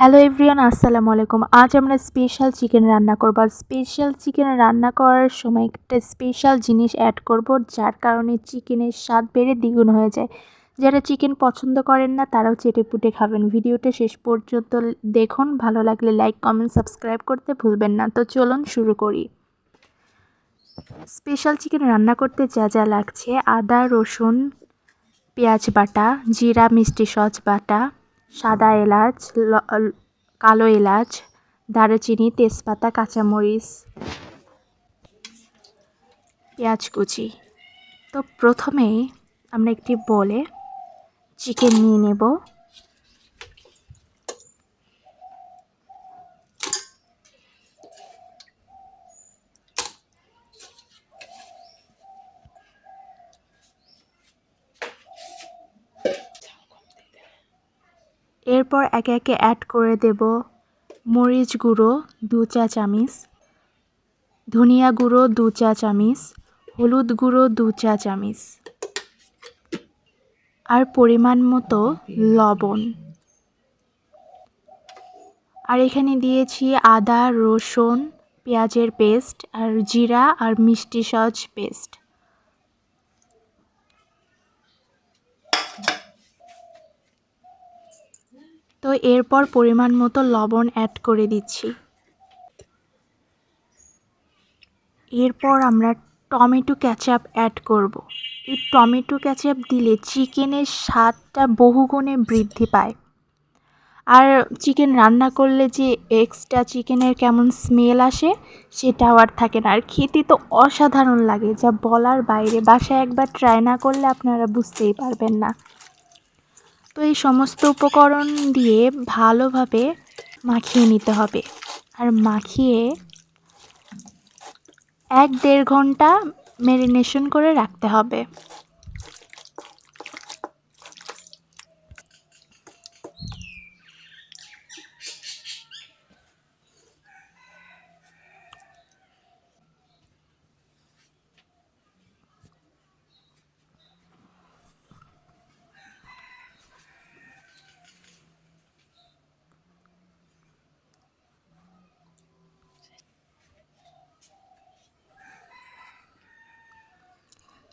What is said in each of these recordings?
Hello everyone আসসালামু আলাইকুম আজ আমরা স্পেশাল চিকেন রান্না করব। আর স্পেশাল চিকেন রান্না করার সময় একটা স্পেশাল জিনিস অ্যাড করব, যার কারণে চিকেনের স্বাদ বেড়ে দ্বিগুণ হয়ে যায়। যারা চিকেন পছন্দ করেন না, তারাও চেটে পুটে খাবেন। ভিডিওটা শেষ পর্যন্ত দেখুন। ভালো লাগলে লাইক কমেন্ট সাবস্ক্রাইব করতে ভুলবেন না। তো চলুন শুরু করি। স্পেশাল চিকেন রান্না করতে যা যা লাগছে, আদা, রসুন, পেঁয়াজ বাটা, জিরা, মিষ্টি সস বাটা সাদা এলাচ, ল কালো এলাচ, দারুচিনি, তেজপাতা, কাঁচামরিচ, পেঁয়াজ কুচি। তো প্রথমেই আমরা একটি বলে চিকেন নিয়ে নেব। এরপর একে একে অ্যাড করে দেব মরিচ গুঁড়ো দু চা চামিচ, ধনিয়া গুঁড়ো দু চা চামিচ, হলুদ গুঁড়ো দু চা চামিচ, আর পরিমাণ মতো লবণ। আর এখানে দিয়েছি আদা, রসুন, পেঁয়াজের পেস্ট আর জিরা, আর মিষ্টি সস পেস্ট তো এরপর পরিমাণ মতো লবণ অ্যাড করে দিচ্ছি। এরপর আমরা টমেটো ক্যাচাপ অ্যাড করব। এই টমেটো ক্যাচাপ দিলে চিকেনের স্বাদটা বহুগুণে বৃদ্ধি পায়। আর চিকেন রান্না করলে যে এক্সট্রা চিকেনের কেমন স্মেল আসে, সেটাও আর থাকে না। আর খেতে তো অসাধারণ লাগে, যা বলার বাইরে। বাসায় একবার ট্রাই না করলে আপনারা বুঝতেই পারবেন না। তো এই সমস্ত উপকরণ দিয়ে ভালোভাবে মাখিয়ে নিতে হবে। আর মাখিয়ে এক দেড় ঘণ্টা ম্যারিনেশন করে রাখতে হবে।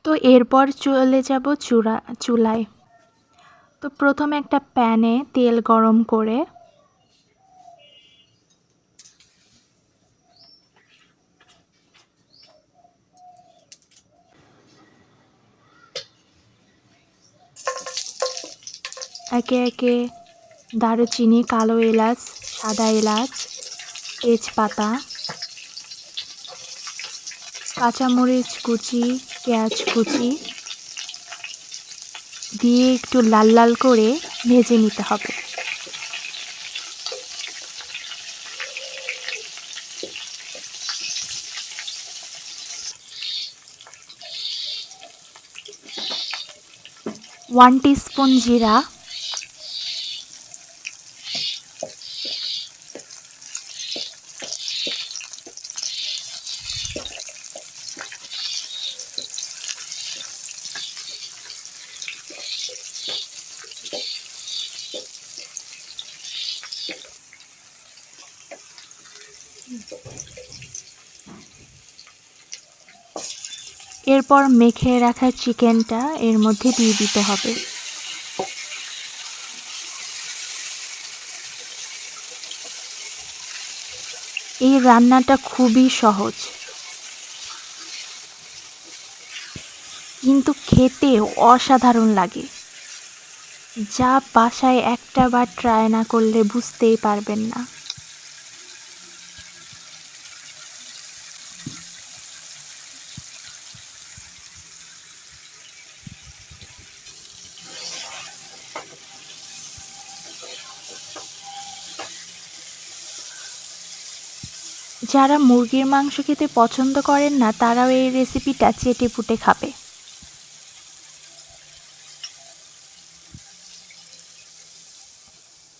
তো এরপর চলে যাব চূড়া, চুলায়। তো প্রথমে একটা প্যানে তেল গরম করে একে একে দারুচিনি, কালো এলাচ, সাদা এলাচ, তেজপাতা, কাঁচামরিচ কুচি পেঁয়াজ কুচি দিয়ে একটু লাল লাল করে ভেজে নিতে হবে। ওয়ান টিস্পুন জিরা এরপর মেখে রাখা চিকেনটা এর মধ্যে দিয়ে দিতে হবে। এই রান্নাটা খুবই সহজ। কিন্তু খেতে অসাধারণ লাগে। যা বাসায় একটা বার ট্রাই না করলে বুঝতেই পারবেন না। যারা মুরগির মাংস খেতে পছন্দ করেন না, তারাও এই রেসিপিটা চেটে পুটে খাবে।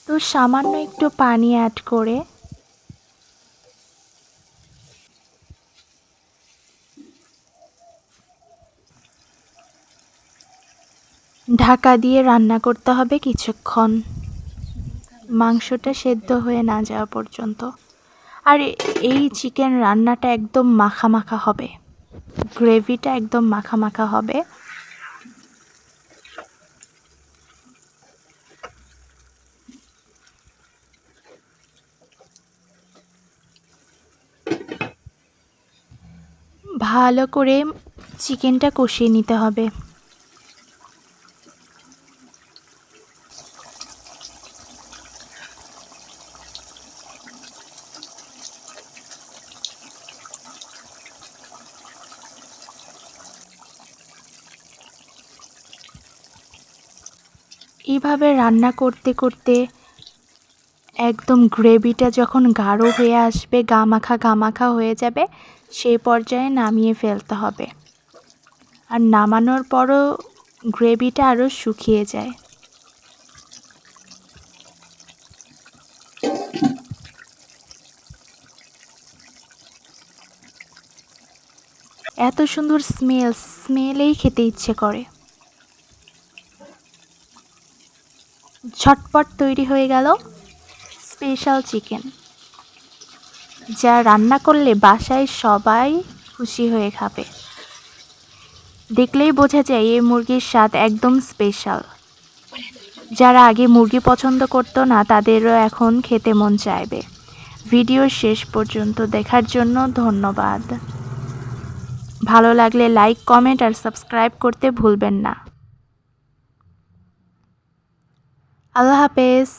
তো সামান্য একটু পানি অ্যাড করে ঢাকা দিয়ে রান্না করতে হবে কিছুক্ষণ। মাংসটা সেদ্ধ হয়ে না যাওয়া পর্যন্ত। আর এই চিকেন রান্নাটা একদম মাখা মাখা হবে। গ্রেভিটা একদম মাখা মাখা হবে। ভালো করে চিকেনটা কষিয়ে নিতে হবে। এইভাবে রান্না করতে করতে একদম গ্রেভিটা যখন গাঢ় হয়ে আসবে, গামাখা গামাখা হয়ে যাবে সেই পর্যায়ে নামিয়ে ফেলতে হবে। আর নামানোর পরও গ্রেভিটা আরও শুকিয়ে যায়। এত সুন্দর স্মেল, স্মেলেই খেতে ইচ্ছে করে। ঝটপট তৈরি হয়ে গেল স্পেশাল চিকেন, যা রান্না করলে বাসায় সবাই খুশি হয়ে খাবে। দেখলেই বোঝা যায় এই মুরগির স্বাদ একদম স্পেশাল। যারা আগে মুরগি পছন্দ করতো না, তাদেরও এখন খেতে মন চাইবে। ভিডিও শেষ পর্যন্ত দেখার জন্য ধন্যবাদ। ভালো লাগলে লাইক কমেন্ট আর সাবস্ক্রাইব করতে ভুলবেন না। আল্লাহ হাফেজ।